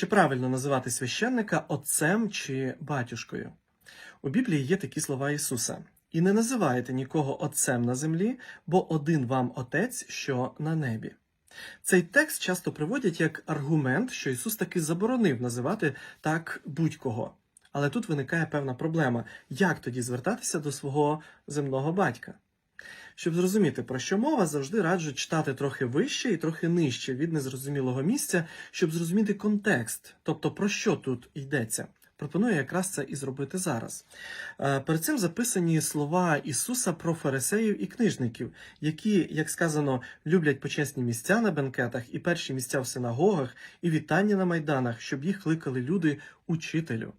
Чи правильно називати священника отцем чи батюшкою? У Біблії є такі слова Ісуса: І не називайте нікого отцем на землі, бо один вам отець, що на небі. Цей текст часто приводять як аргумент, що Ісус таки заборонив називати так будь-кого. Але тут виникає певна проблема: як тоді звертатися до свого земного батька? Щоб зрозуміти, про що мова, завжди раджу читати трохи вище і трохи нижче від незрозумілого місця, щоб зрозуміти контекст, тобто про що тут йдеться. Пропоную якраз це і зробити зараз. Е, Перед цим записані слова Ісуса про фарисеїв і книжників, які, як сказано, люблять почесні місця на бенкетах і перші місця в синагогах, і вітання на майданах, щоб їх кликали люди учителю.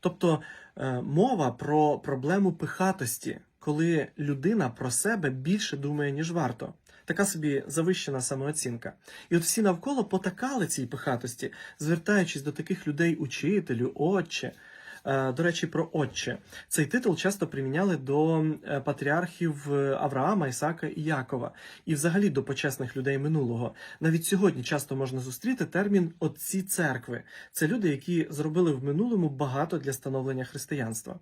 Тобто е, мова про проблему пихатості, коли людина про себе більше думає, ніж варто. Така собі завищена самооцінка. І от всі навколо потакали цій пихатості, звертаючись до таких людей учителю, отче. Е, До речі, про отче. Цей титул часто приміняли до е, патріархів е, Авраама, Ісака і Якова, і взагалі до почесних людей минулого. Навіть сьогодні часто можна зустріти термін отці церкви. Це люди, які зробили в минулому багато для становлення християнства.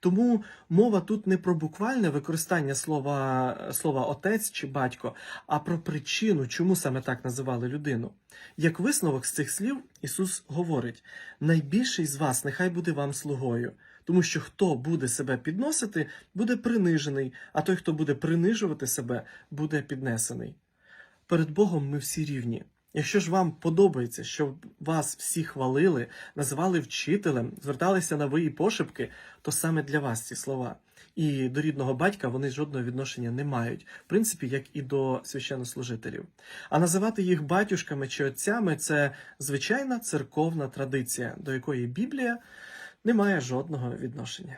Тому мова тут не про буквальне використання слова, слова отець чи батько, а про причину, чому саме так називали людину. Як висновок з цих слів Ісус говорить: найбільший з вас нехай буде вам слугою, тому що хто буде себе підносити, буде принижений, а той, хто буде принижувати себе, буде піднесений. Перед Богом ми всі рівні. Якщо ж вам подобається, щоб вас всі хвалили, називали вчителем, зверталися на ви і пошепки, то саме для вас ці слова. І до рідного батька вони жодного відношення не мають, в принципі, як і до священнослужителів. А називати їх батюшками чи отцями це звичайна церковна традиція, до якої Біблія не має жодного відношення.